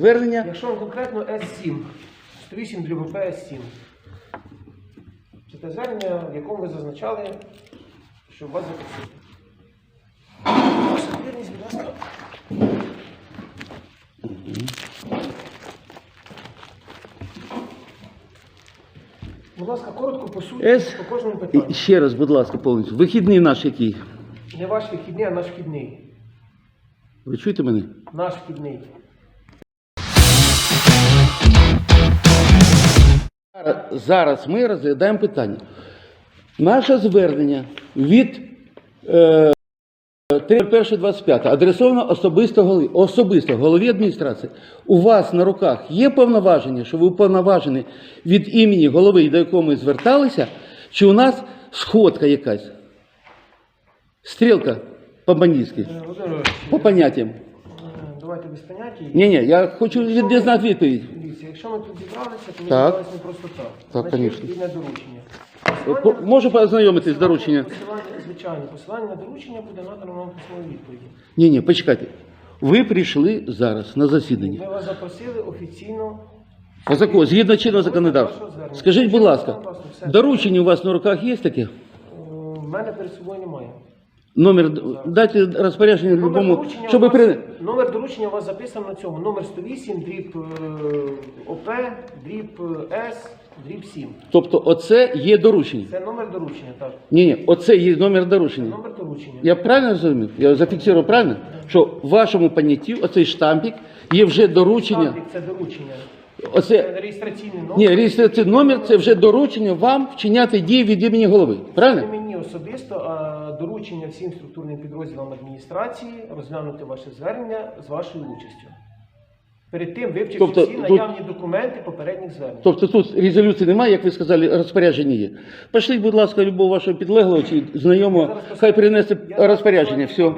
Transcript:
Звернення Якщо вам конкретно С7, 108 дріб С7. Це те звернення, в якому ви зазначали, що вас запросили. Будь ласка. Будь ласка, коротко по суті, С. по кожному питанню. Ще раз, будь ласка, повністю. Вихідний наш який? Не ваш вихідний, а наш вхідний. Ви чуєте мене? Наш вхідний. Зараз- ми розглядаємо питання. Наше звернення від е, 31.25 адресовано особисто голові, особисто голові адміністрації. У вас на руках є повноваження, що ви уповноважені від імені голови, до якого ми зверталися, чи у нас сходка якась? Стрілка по-бандитськи, Е, по поняттям. е, давайте без поняття. Ні, ні, я хочу відзнати відповідь. Якщо ми тут зібралися, то ми Так. зібралися не просто так. Так, Значить, конечно. відповідне доручення. По- Можу познайомитись з дорученням? Посилання, звичайно, посилання на доручення буде надано вам письмовій відповіді. Ні, ні, почекайте. Ви прийшли зараз на засідання. Ми вас запросили офіційно. По закону, згідно чинного законодавства. Скажіть, будь ласка, доручення у вас на руках є таке? У мене перед собою немає. Номер дайте розпорядження Номер любому, доручення, щоб вас, при номер доручення у вас записано на цьому. Номер 108, дріб е, ОП, дріб е, С, дріб 7. тобто, оце є доручення. Це номер доручення, так. Ні, ні, оце є номер доручення. Номер доручення. Я правильно розумів? Я зафіксував правильно? Що в вашому понятті оцей штампік є вже доручення. Штампік – Це доручення. Оце реєстраційний номер. ні, реєстраційний номер це вже доручення вам вчиняти дії від імені голови. Не Правильно? мені особисто, а доручення всім структурним підрозділам адміністрації розглянути ваше звернення з вашою участю. Перед тим вивчивши Тобто всі тут- наявні документи попередніх звернень. Тобто тут резолюції немає, як ви сказали, розпорядження є. Пошліть, будь ласка, любого вашого підлеглого чи знайомого, хай принесе розпорядження. Все.